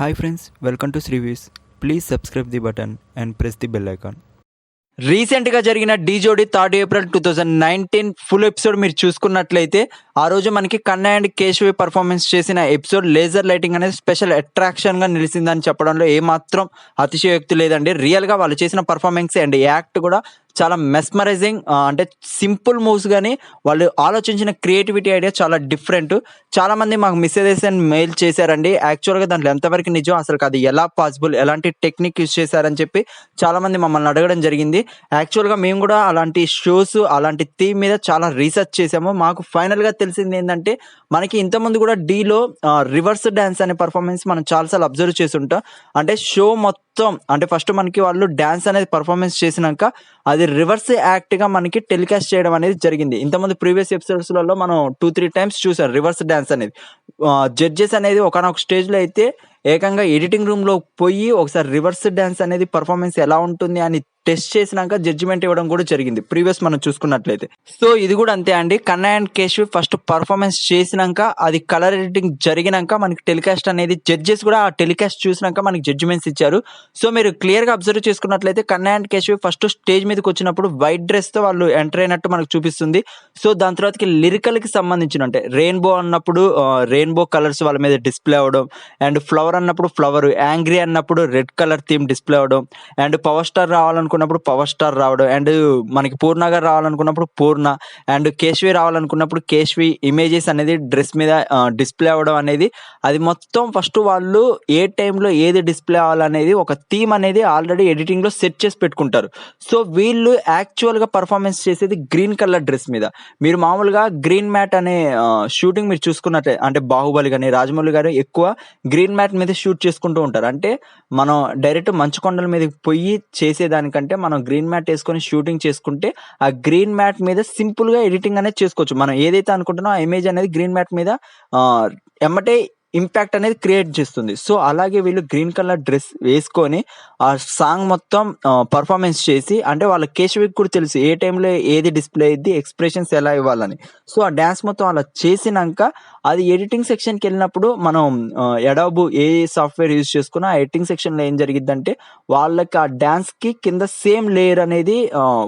Hi friends welcome to శ్రీవీస్ please subscribe the button and press the bell icon రీసెంట్గా జరిగిన Dhee Jodi third April two thousand nineteen full episode మీరు చూసుకున్నట్లయితే ఆ రోజు మనకి Kanna and Keshavi performance చేసిన ఎపిసోడ్ లేజర్ లైటింగ్ అనేది స్పెషల్ అట్రాక్షన్గా నిలిచిందని చెప్పడంలో ఏమాత్రం అతిశయోక్తి లేదండి. రియల్గా వాళ్ళు చేసిన పర్ఫార్మెన్స్ అండ్ యాక్ట్ కూడా చాలా మెస్మరైజింగ్ అంటే సింపుల్ మూవ్స్ కానీ వాళ్ళు ఆలోచించిన క్రియేటివిటీ ఐడియా చాలా డిఫరెంట్ చాలా మంది మాకు మెసేజెస్ అండ్ మెయిల్ చేశారండి. యాక్చువల్గా దాంట్లో ఎంతవరకు నిజం అసలు అది ఎలా పాసిబుల్ ఎలాంటి టెక్నిక్ యూజ్ చేశారని చెప్పి చాలా మంది మమ్మల్ని అడగడం జరిగింది. యాక్చువల్గా మేము కూడా అలాంటి షోస్ అలాంటి థీమ్ మీద చాలా రీసెర్చ్ చేసాము మాకు ఫైనల్గా తెలిసింది ఏంటంటే మనకి ఇంతకుముందు కూడా డీలో రివర్స్ డ్యాన్స్ అనే పర్ఫార్మెన్స్ మనం చాలాసార్లు అబ్జర్వ్ చేసి ఉంటాం అంటే షో మొత్తం అంటే ఫస్ట్ మనకి వాళ్ళు డ్యాన్స్ అనేది పర్ఫార్మెన్స్ చేసినాక అది రివర్స్ యాక్ట్గా మనకి టెలికాస్ట్ చేయడం అనేది జరిగింది. ఇంతమంది ప్రీవియస్ ఎపిసోడ్స్లలో మనం టూ త్రీ టైమ్స్ చూసాం రివర్స్ డ్యాన్స్ అనేది. జడ్జెస్ అనేది ఒకనొక స్టేజ్లో అయితే ఏకంగా ఎడిటింగ్ రూమ్లో పోయి ఒకసారి రివర్స్ డ్యాన్స్ అనేది పర్ఫార్మెన్స్ ఎలా ఉంటుంది అని టెస్ట్ చేసినాక జడ్జిమెంట్ ఇవ్వడం కూడా జరిగింది. ప్రీవియస్ మనం చూసుకున్నట్లయితే. సో ఇది కూడా అంతే అండి. కన్నా అండ్ కేశవి ఫస్ట్ పర్ఫార్మెన్స్ చేసినాక అది కలర్ ఎడిటింగ్ జరిగినాక మనకి టెలికాస్ట్ అనేది జడ్జెస్ కూడా ఆ టెలికాస్ట్ చూసినాక మనకి జడ్జిమెంట్స్ ఇచ్చారు. సో మీరు క్లియర్గా అబ్జర్వ్ చేసుకున్నట్లయితే కన్నా అండ్ కేశవి ఫస్ట్ స్టేజ్ మీదకి వచ్చినప్పుడు వైట్ డ్రెస్తో వాళ్ళు ఎంటర్ అయినట్టు మనకు చూపిస్తుంది. సో దాని తర్వాతకి లిరికల్కి సంబంధించిన అంటే రెయిన్బో అన్నప్పుడు రెయిన్బో కలర్స్ వాళ్ళ మీద డిస్ప్లే అవ్వడం. అండ్ ఫ్లవర్ అన్నప్పుడు ఫ్లవర్ యాంగ్రీ అన్నప్పుడు రెడ్ కలర్ థీమ్ డిస్ప్లే అవ్వడం. అండ్ పవర్ స్టార్ రావాలనుకున్నప్పుడు పవర్ స్టార్ రావడం అండ్ మనకి పూర్ణ గారు రావాలనుకున్నప్పుడు పూర్ణ అండ్ కేశవి రావాలనుకున్నప్పుడు కేశవి ఇమేజెస్ అనేది డ్రెస్ మీద డిస్ప్లే అవ్వడం అనేది అది మొత్తం ఫస్ట్ వాళ్ళు ఏ టైంలో ఏది డిస్ప్లే అవ్వాలనేది ఒక థీమ్ అనేది ఆల్రెడీ ఎడిటింగ్లో సెట్ చేసి పెట్టుకుంటారు. సో వీళ్ళు యాక్చువల్గా పర్ఫార్మెన్స్ చేసేది గ్రీన్ కలర్ డ్రెస్ మీద. మీరు మామూలుగా గ్రీన్ మ్యాట్ అనే షూటింగ్ మీరు చూసుకున్నట్టే అంటే బాహుబలి కానీ రాజమౌళి గారు ఎక్కువ గ్రీన్ మ్యాట్ మీద షూట్ చేసుకుంటూ ఉంటారు. అంటే మనం డైరెక్ట్ మంచు కొండల మీద పోయి చేసేదానికంటే మనం గ్రీన్ మ్యాట్ వేసుకొని షూటింగ్ చేసుకుంటే ఆ గ్రీన్ మ్యాట్ మీద సింపుల్గా ఎడిటింగ్ అనేది చేసుకోవచ్చు. మనం ఏదైతే అనుకుంటున్నామో ఆ ఇమేజ్ అనేది గ్రీన్ మ్యాట్ మీద ఎమ్మటే ఇంపాక్ట్ అనేది క్రియేట్ చేస్తుంది. సో అలాగే వీళ్ళు గ్రీన్ కలర్ డ్రెస్ వేసుకొని ఆ సాంగ్ మొత్తం పర్ఫార్మెన్స్ చేసి అంటే వాళ్ళ కేశవికి కూడా తెలుసు ఏ టైంలో ఏది డిస్ప్లే అయ్యింది ఎక్స్ప్రెషన్స్ ఎలా ఇవ్వాలని. సో ఆ డ్యాన్స్ మొత్తం అలా చేసినాక అది ఎడిటింగ్ సెక్షన్కి వెళ్ళినప్పుడు మనం ఎడాబు ఏ సాఫ్ట్వేర్ యూజ్ చేసుకున్నా ఆ ఎడిటింగ్ సెక్షన్లో ఏం జరిగిద్దంటే వాళ్ళకి ఆ డ్యాన్స్కి కింద సేమ్ లేయర్ అనేది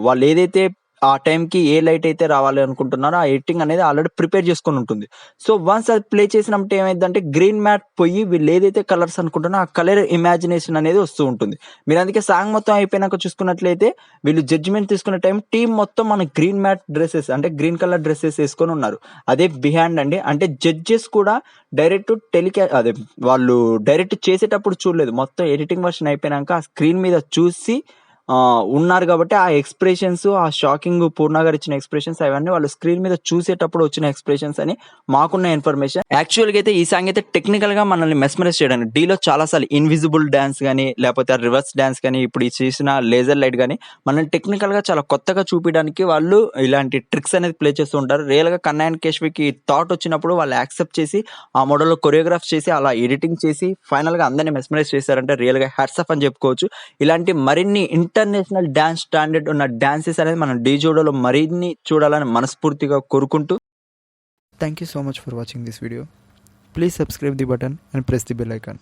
వాళ్ళు ఏదైతే ఆ టైంకి ఏ లైట్ అయితే రావాలి అనుకుంటున్నారో ఆ ఎడిటింగ్ అనేది ఆల్రెడీ ప్రిపేర్ చేసుకొని ఉంటుంది. సో వన్స్ అది ప్లే చేసినప్పుడు ఏమైందంటే గ్రీన్ మ్యాట్ పోయి వీళ్ళు ఏదైతే కలర్స్ అనుకుంటున్నారో ఆ కలర్ ఇమాజినేషన్ అనేది వస్తూ ఉంటుంది. మీరు అందుకే సాంగ్ మొత్తం అయిపోయినాక చూసుకున్నట్లయితే వీళ్ళు జడ్జిమెంట్ తీసుకున్న టైం టీం మొత్తం మన గ్రీన్ మ్యాట్ డ్రెస్సెస్ అంటే గ్రీన్ కలర్ డ్రెస్సెస్ వేసుకొని ఉన్నారు. అదే బిహైండ్ అండి. అంటే జడ్జెస్ కూడా డైరెక్ట్ టెలికా అదే వాళ్ళు డైరెక్ట్ చేసేటప్పుడు చూడలేదు. మొత్తం ఎడిటింగ్ వర్షన్ అయిపోయినాక ఆ స్క్రీన్ మీద చూసి ఉన్నారు కాబట్టి ఆ ఎక్స్ప్రెషన్స్ ఆ షాకింగ్ పూర్ణ గారు ఇచ్చిన ఎక్స్ప్రెషన్స్ అవన్నీ వాళ్ళు స్క్రీన్ మీద చూసేటప్పుడు వచ్చిన ఎక్స్ప్రెషన్స్ అని మాకున్న ఇన్ఫర్మేషన్ యాక్చువల్గా అయితే ఈ సాంగ్ అయితే టెక్నికల్గా మనల్ని మెస్మరైజ్ చేయడానికి డీలో చాలా సార్లు ఇన్విజిబుల్ డాన్స్ కానీ లేకపోతే రివర్స్ డాన్స్ కానీ ఇప్పుడు చేసిన లేజర్ లైట్ కానీ మనల్ని టెక్నికల్గా చాలా కొత్తగా చూపించడానికి వాళ్ళు ఇలాంటి ట్రిక్స్ అనేది ప్లే చేస్తూ ఉంటారు. రియల్గా కన్నా అండ్ కేశవికి థాట్ వచ్చినప్పుడు వాళ్ళు యాక్సెప్ట్ చేసి ఆ మోడల్లో కొరియోగ్రాఫ్ చేసి అలా ఎడిటింగ్ చేసి ఫైనల్గా అందరినీ మెస్మరైజ్ చేశారంటే రియల్గా హ్యాట్సప్ అని చెప్పుకోవచ్చు. ఇలాంటి మరిన్ని ఇంటర్నేషనల్ డ్యాన్స్ స్టాండర్డ్ ఉన్న డ్యాన్సెస్ అనేది మనం డీజోడోలో మరిన్ని చూడాలని మనస్ఫూర్తిగా కోరుకుంటూ thank you so much for watching this video please subscribe the button and press the bell icon